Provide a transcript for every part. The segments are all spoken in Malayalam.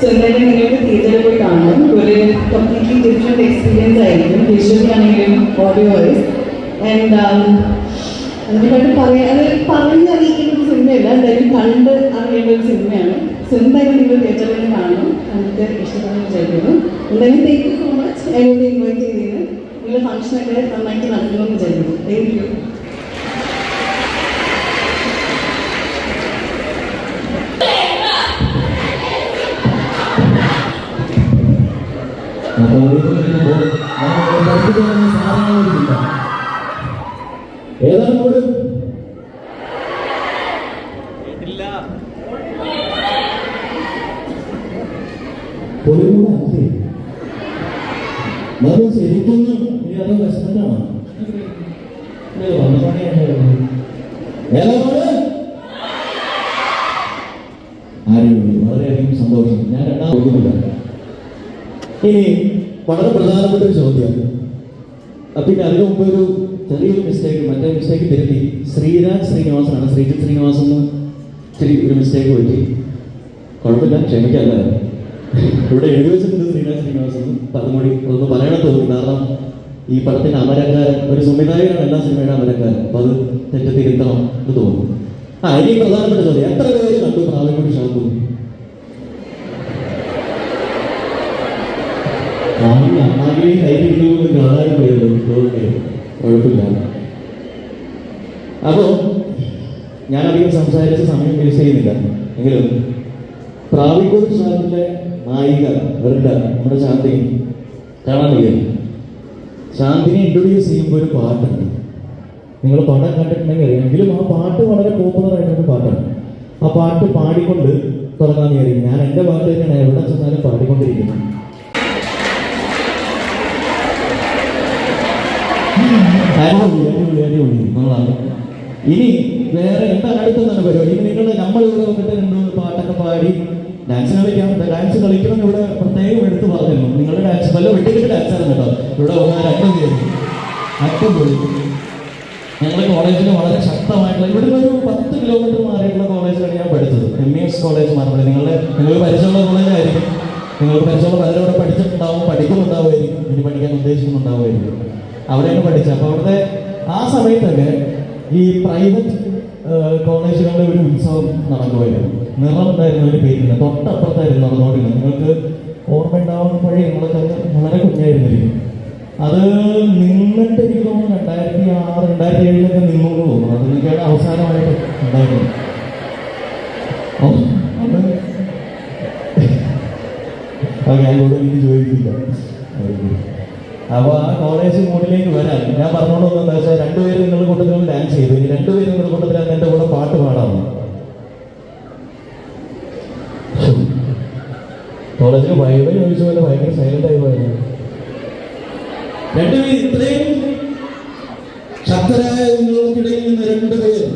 സോ എന്തായാലും നിങ്ങൾക്ക് തിയേറ്ററിൽ പോയി കാണാം. ഒരു കംപ്ലീറ്റ്ലി ഡിഫറെന്റ് എക്സ്പീരിയൻസ് ആയിരിക്കും. വിഷ്വലി ആണെങ്കിലും ഓഡിയോ വൈസ് ആൻഡ് അതിനെക്കാട്ട് പറയാൻ അത് പറഞ്ഞറിയിക്കുന്ന ഒരു സിനിമയല്ല. എന്തായാലും കണ്ട് അറിയേണ്ട ഒരു സിനിമയാണ്. സോ എന്തായാലും നിങ്ങൾ തിയേറ്ററിൽ കാണണം കണ്ടിട്ട് ഇഷ്ടപ്പെടുന്ന വിചാരിക്കുന്നു. എന്തായാലും താങ്ക് യു സോ മച്ച് എന്നോട് ഇൻവൈറ്റ് ചെയ്തതിന്. നിങ്ങളുടെ ഫംഗ്ഷനൊക്കെ നന്നായിട്ട് നടക്കണമെന്ന് വിചാരിക്കുന്നു. താങ്ക് യു ഏതാണ് മോഡ് പൊളിമൂട് അല്ലേ അത് ശരിക്കും ഇനി അത് വിഷമത്താണോ ഏതാ മോഡ് ആരും വളരെയധികം സന്തോഷം ഞാൻ രണ്ടാം പോകുന്നില്ല ഇനി വളരെ പ്രധാനപ്പെട്ട ഒരു ചോദ്യമാണ്. പിന്നെ അതിനു മുമ്പ് ഒരു ചെറിയൊരു മിസ്റ്റേക്ക് മറ്റേ മിസ്റ്റേക്ക് തിരുത്തി. ശ്രീരാജ് ശ്രീനിവാസനാണ് ശ്രീജിത്ത് ശ്രീനിവാസൻ എന്ന് ഇച്ചിരി ഒരു മിസ്റ്റേക്ക് പറ്റി കുഴപ്പമില്ല ക്ഷമിക്കല്ല. ഇവിടെ എഴുതി വെച്ചിട്ടുണ്ട് ശ്രീരാജ് ശ്രീനിവാസൻ പറഞ്ഞുകൂടി ഒന്ന് പറയണം തോന്നി കാരണം ഈ പടത്തിന്റെ അമരക്കാരൻ ഒരു സംവിധായകനാണ് എല്ലാ സിനിമയുടെ അമരക്കാരൻ. അപ്പൊ അത് തെറ്റ് തിരുത്തണം എന്ന് തോന്നുന്നു. ആ ഇനി പ്രധാനപ്പെട്ട ചോദ്യം. എത്ര പേര് കണ്ടു പ്രാവിൻകുടി ഷാപ്പു ആദ്യം അമ്മാവിനെ കൈപിടിക്കുന്നത് കാണാൻ പോയല്ലോ തോന്നുന്നു കുഴപ്പമില്ല അപ്പോ ഞാൻ അധികം സമയം ചെയ്യുന്നില്ല. എങ്കിലും പ്രാവിക്കോട് സാറിന്റെ നായിക വെറുണ്ട നമ്മുടെ ശാന്തി കാണാൻ കഴിയും ശാന്തിനെ ഇൻട്രൊഡ്യൂസ് ചെയ്യുമ്പോൾ ഒരു പാട്ടുണ്ട്. നിങ്ങൾ പടം കണ്ടിട്ടുണ്ടെങ്കിൽ അറിയാം. എങ്കിലും ആ പാട്ട് വളരെ പോപ്പുലർ ആയിട്ടുള്ള പാട്ടാണ്. ആ പാട്ട് പാടിക്കൊണ്ട് തുടങ്ങാൻ വിചാരിക്കും ഞാൻ എന്റെ പാട്ട് തന്നെയാണ് എവിടെ ചെന്നാലും പാടിക്കൊണ്ടിരിക്കുന്നത്. ഇനി വേറെ എന്താണ് അടുത്തെന്നാണ് പരിപാടി ഇനി നിങ്ങൾ നമ്മൾ ഇവിടെ വന്നിട്ട് രണ്ട് പാട്ടൊക്കെ പാടി ഡാൻസ് കളിക്കാം ഡാൻസ് കളിക്കണം എന്ന് ഇവിടെ പ്രത്യേകം എടുത്തു പറഞ്ഞു. നിങ്ങളുടെ ഡാൻസ് നല്ല വെട്ടിക്കെട്ട് ഡാൻസ് ആണ് കേട്ടോ. ഇവിടെ വന്നാൽ അറ്റം കയറി അറ്റം പോയി ഞങ്ങളുടെ കോളേജിൽ വളരെ ശക്തമായിട്ടുള്ള ഇവിടെ ഒരു പത്ത് കിലോമീറ്റർ മാറിയിട്ടുള്ള കോളേജിലാണ് ഞാൻ പഠിച്ചത്. എം ഇ എസ് കോളേജ് മാറുമ്പോൾ നിങ്ങളുടെ നിങ്ങൾക്ക് പരിചയമുള്ള കോളേജായിരിക്കും നിങ്ങൾക്ക് പരിചയമുള്ള പലരും അവിടെ പഠിച്ചിട്ടുണ്ടാവും പഠിക്കുന്നുണ്ടാവുമായിരിക്കും. ഇനി പഠിക്കാൻ ഉദ്ദേശിക്കുന്നുണ്ടാവുമായിരിക്കും. അവിടെയാണ് പഠിച്ചത്. അപ്പോൾ അവിടുത്തെ ആ സമയത്തൊക്കെ ഈ പ്രൈവറ്റ് കോളേജുകളുടെ ഒരു ഉത്സവം നടക്കുമായിരുന്നു. നിറം ഉണ്ടായിരുന്ന ഒരു പേരില്ല തൊട്ടപ്പുറത്തായിരുന്നു നടന്നുകൊണ്ടിരുന്നത്. നിങ്ങൾക്ക് ഓർമ്മ പഴി നമ്മളൊക്കെ വളരെ കുഞ്ഞായിരുന്നിരിക്കും. അത് നിന്നിട്ട് എനിക്ക് തോന്നുന്നു രണ്ടായിരത്തി ആറ് രണ്ടായിരത്തി ഏഴിലൊക്കെ നിന്നോട് തോന്നുന്നു. അത് എനിക്കാണ് അവസാനമായിട്ട് ചോദിക്കില്ല അപ്പൊ ആ കോളേജ് മോഡിലേക്ക് വരാൻ ഞാൻ പറഞ്ഞോളൂ എന്താ വെച്ചാൽ രണ്ടുപേരും നിങ്ങളുടെ കൂട്ടത്തിൽ ഡാൻസ് ചെയ്തു. രണ്ടുപേരും നിങ്ങളുടെ കൂട്ടത്തിൽ അന്ന് എന്റെ കൂടെ പാട്ട് പാടാമോ കോളേജിൽ വൈബ് ചോദിച്ച പോലെ ഭയങ്കര സൈലന്റ് ആയി പോയത്. രണ്ടുപേരും ഇത്രയും ശക്തരായ നിങ്ങൾക്കിടയിൽ നിന്ന് പേര്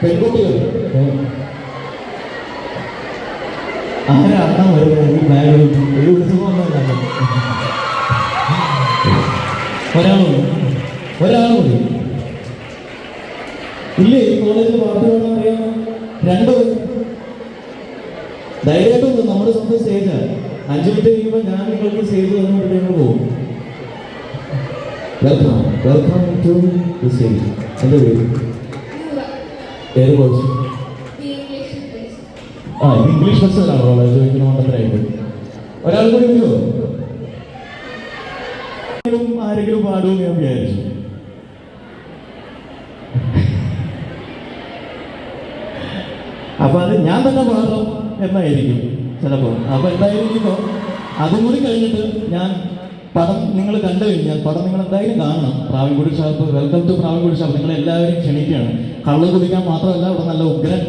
പെൺകുട്ടികൾ. ആരാ അണ്ണ വരുന്നത്? ഒരു ഉത്സവം ഒരാൾ ഒരാളും ഇല്ലേ ഈ കോളേജിൽ പാട്ട് പാടാൻ അറിയാമോ രണ്ടുപേർ ധൈര്യമായിട്ട് നമ്മുടെ സ്വന്തം സ്റ്റേജാണ് അഞ്ചു മിനിറ്റ് കഴിയുമ്പോൾ ഞാൻ നിങ്ങൾക്ക് സ്റ്റേജ് തന്നുകൊണ്ട് ഞങ്ങൾ പോകും. Welcome welcome to the stage എന്റെ പേര്? ഏത് കോഴ്സ് ആ ഇംഗ്ലീഷ് ബസ്സിലാണോ കോളേജ് ചോദിക്കുന്ന മണ്ടത്തിലായിട്ട് ഒരാൾ കൂടി വരുമോ ആരെങ്കിലും പാടുമെന്ന് ഞാൻ വിചാരിച്ചു. അപ്പൊ അത് ഞാൻ തന്നെ പാടണം. എന്നായിരിക്കും ചിലപ്പോൾ. അപ്പോൾ ഇനിയിപ്പോ അതും കൂടി കഴിഞ്ഞിട്ട് ഞാൻ പടം നിങ്ങൾ കണ്ടു കഴിഞ്ഞാൽ പടം നിങ്ങൾ എന്തായാലും കാണണം. Pravinkoodu Shappu welcome to Pravinkoodu Shappu. നിങ്ങൾ എല്ലാവരും ക്ഷണിക്കുകയാണ്. കള്ള് കുടിക്കാൻ മാത്രമല്ല അവിടെ നല്ല ഉഗ്രൻ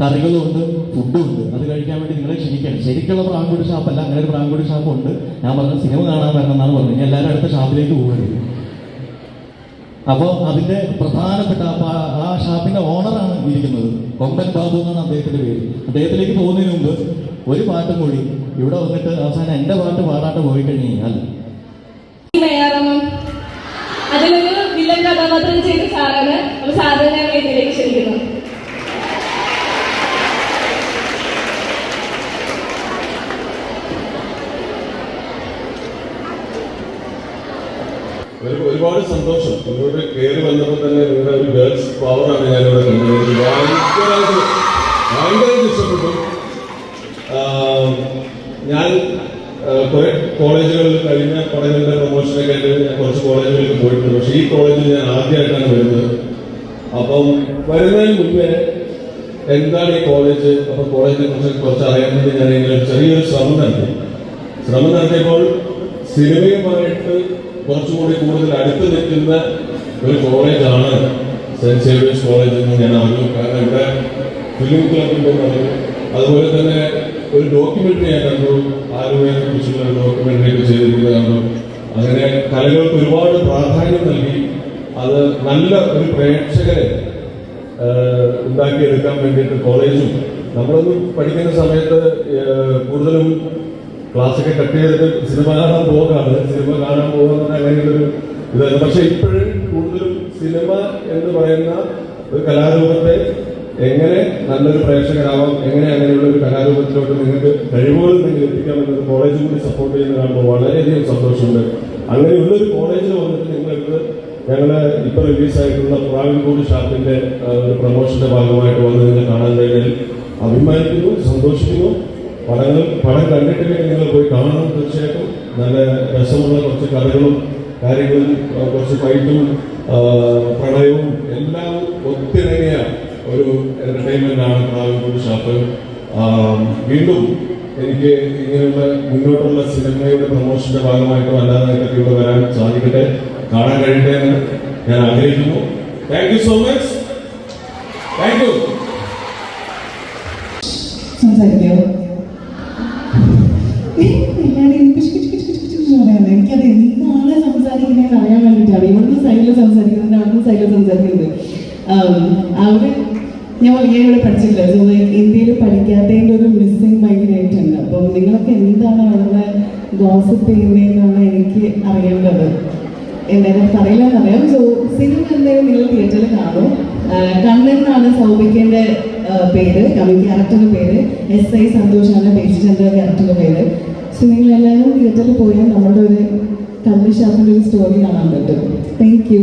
കറികളും ഉണ്ട് ഫുഡും ഉണ്ട്. അത് കഴിക്കാൻ വേണ്ടി നിങ്ങളെ ക്ഷണിക്കുകയാണ്. ശരിക്കുള്ള പ്രാവിൻകുടി ഷാപ്പല്ല അങ്ങനെ ഒരു പ്രാവിൻകുടി ഷാപ്പ് ഉണ്ട് ഞാൻ പറഞ്ഞ സിനിമ കാണാൻ വരണമെന്നാണ് പറഞ്ഞത്. ഇനി എല്ലാവരും അടുത്ത ഷാപ്പിലേക്ക് പോകരുത് അപ്പോൾ അതിന്റെ പ്രധാനപ്പെട്ട ആ ഷാപ്പിന്റെ ഓണറാണ് ഇരിക്കുന്നത്. കൊമ്പൻ ബാബു എന്നാണ് അദ്ദേഹത്തിന്റെ പേര്. അദ്ദേഹത്തിലേക്ക് പോകുന്നതിന് മുമ്പ് ഒരു പാട്ടും കൂടി ഇവിടെ വന്നിട്ട് അവസാനം എന്റെ പാട്ട് പാടാണ്ട് പോയി കഴിഞ്ഞാൽ അതിലൊരു വില്ലൻ കഥാപാത്രം ചെയ്ത സാറാണ്. അപ്പൊ സാറിനെ ഒരുപാട് സന്തോഷം. എന്നോട് കയറി വന്നപ്പോൾ തന്നെ നിങ്ങളുടെ ഒരു ഗേൾസ് പവറാണ് ഞാനിവിടെ കണ്ടത് ഭയങ്കരമായിട്ട് ഇഷ്ടപ്പെട്ടു. ഞാൻ കുറെ കോളേജുകളിൽ കഴിഞ്ഞ പഠനങ്ങളുടെ പ്രൊമോഷനൊക്കെ ആയിട്ട് ഞാൻ കുറച്ച് കോളേജുകളിൽ പോയിട്ടുണ്ട്. പക്ഷേ ഈ കോളേജിൽ ഞാൻ ആദ്യമായിട്ടാണ് വരുന്നത്. അപ്പം വരുന്നതിന് മുമ്പേ എന്താണ് ഈ കോളേജ്? അപ്പൊ കോളേജിനെ കുറിച്ച് കുറച്ച് അറിയാൻ വേണ്ടി ഞാൻ ചെറിയൊരു ശ്രമം നടത്തി. ശ്രമം നടത്തിയപ്പോൾ സിനിമയുമായിട്ട് കുറച്ചുകൂടി കൂടുതൽ അടുത്ത് നിൽക്കുന്ന ഒരു കോളേജാണ് സെന്റ് സേവിയേഴ്സ് കോളേജ് എന്ന് ഞാൻ അറിഞ്ഞു. കാരണം ഇവിടെ ഫിലിം ക്ലബ് ഉണ്ടെന്ന് അതുപോലെ തന്നെ ഒരു ഡോക്യുമെന്ററി ഞാൻ കണ്ടു. ആലുവയെ കുറിച്ചുള്ള ഡോക്യുമെന്ററി ഒക്കെ ചെയ്തിരിക്കുന്നത് കണ്ടു. അങ്ങനെ കലകൾക്ക് ഒരുപാട് പ്രാധാന്യം നൽകി. അത് നല്ല ഒരു പ്രേക്ഷകരെ ഉണ്ടാക്കിയെടുക്കാൻ വേണ്ടിയിട്ട് കോളേജും നമ്മളൊന്നും പഠിക്കുന്ന സമയത്ത് കൂടുതലും ക്ലാസ്സൊക്കെ കട്ട് ചെയ്തിട്ട് സിനിമ കാണാൻ പോകാണ് സിനിമ കാണാൻ പോകുന്ന ഒരു ഇതായിരുന്നു പക്ഷെ ഇപ്പോഴും കൂടുതലും സിനിമ എന്ന് പറയുന്ന ഒരു കലാരൂപത്തെ എങ്ങനെ നല്ലൊരു പ്രേക്ഷകരാവാം എങ്ങനെ അങ്ങനെയുള്ള ഒരു കലാരൂപത്തിലോട്ട് നിങ്ങൾക്ക് കഴിവുകൾ നിങ്ങൾ എത്തിക്കാമെന്ന് കോളേജ് കൂടി സപ്പോർട്ട് ചെയ്യുന്ന കാണുമ്പോൾ വളരെയധികം സന്തോഷമുണ്ട്. അങ്ങനെയുള്ളൊരു കോളേജിൽ വന്നിട്ട് നിങ്ങൾക്ക് ഞങ്ങൾ ഇപ്പൊ റിലീസായിട്ടുള്ള പ്രാവിൻകൂട് ഷാപ്പിന്റെ ഒരു പ്രൊമോഷന്റെ ഭാഗമായിട്ട് വന്ന് നിങ്ങൾ കാണാൻ കഴിഞ്ഞാൽ അഭിമാനിക്കുന്നു സന്തോഷിക്കുന്നു. പടങ്ങൾ പടം കണ്ടിട്ടില്ലെങ്കിൽ നിങ്ങൾ പോയി കാണണം തീർച്ചയായിട്ടും. നല്ല രസമുള്ള കുറച്ച് കഥകളും കാര്യങ്ങളും കുറച്ച് ഫൈറ്റും പ്രണയവും എല്ലാം ഒത്തിണങ്ങിയ ഒരു എന്റർടൈൻമെന്റാണ് ആണ് ഷാപ്പ് വീണ്ടും എനിക്ക് ഇങ്ങനെയുള്ള മുന്നോട്ടുള്ള സിനിമയുടെ പ്രൊമോഷന്റെ ഭാഗമായിട്ടോ അല്ലാതെ നിങ്ങൾക്ക് ഇവിടെ വരാൻ സാധിക്കട്ടെ കാണാൻ കഴിയട്ടെ എന്ന് ഞാൻ ആഗ്രഹിക്കുന്നു. Thank you so much thank you സംസാരിക്കാമോ ഞാൻ പഠിച്ചിട്ടില്ല സോ ഇന്ത്യയിൽ പഠിക്കാത്തതിന്റെ ഒരു മിസ്സിങ് ഭയങ്കരമായിട്ടുണ്ട് അപ്പം നിങ്ങളൊക്കെ എന്താണ് അവിടെ ഗോസിപ്പ് ചെയ്യുന്നതെന്നാണ് എനിക്ക് അറിയേണ്ടത്. എന്തായാലും പറയില്ല എന്നറിയാം സോ സിനിമ എന്തായാലും നിങ്ങൾ തിയേറ്ററിൽ കാണും. കണ്ണെന്നാണ് സൗഭിക്കേന്റെ പേര്. കവി ക്യാരക്ടറിന്റെ പേര്. എസ് ഐ സന്തോഷാണ് ബേസിച്ചന്റെ ക്യാരക്ടറിന്റെ പേര്. സോ നിങ്ങൾ എല്ലാവരും തിയേറ്ററിൽ പോയാൽ നമ്മുടെ ഒരു ഷാപ്പിന്റെ ഒരു സ്റ്റോറി കാണാൻ പറ്റും. Thank U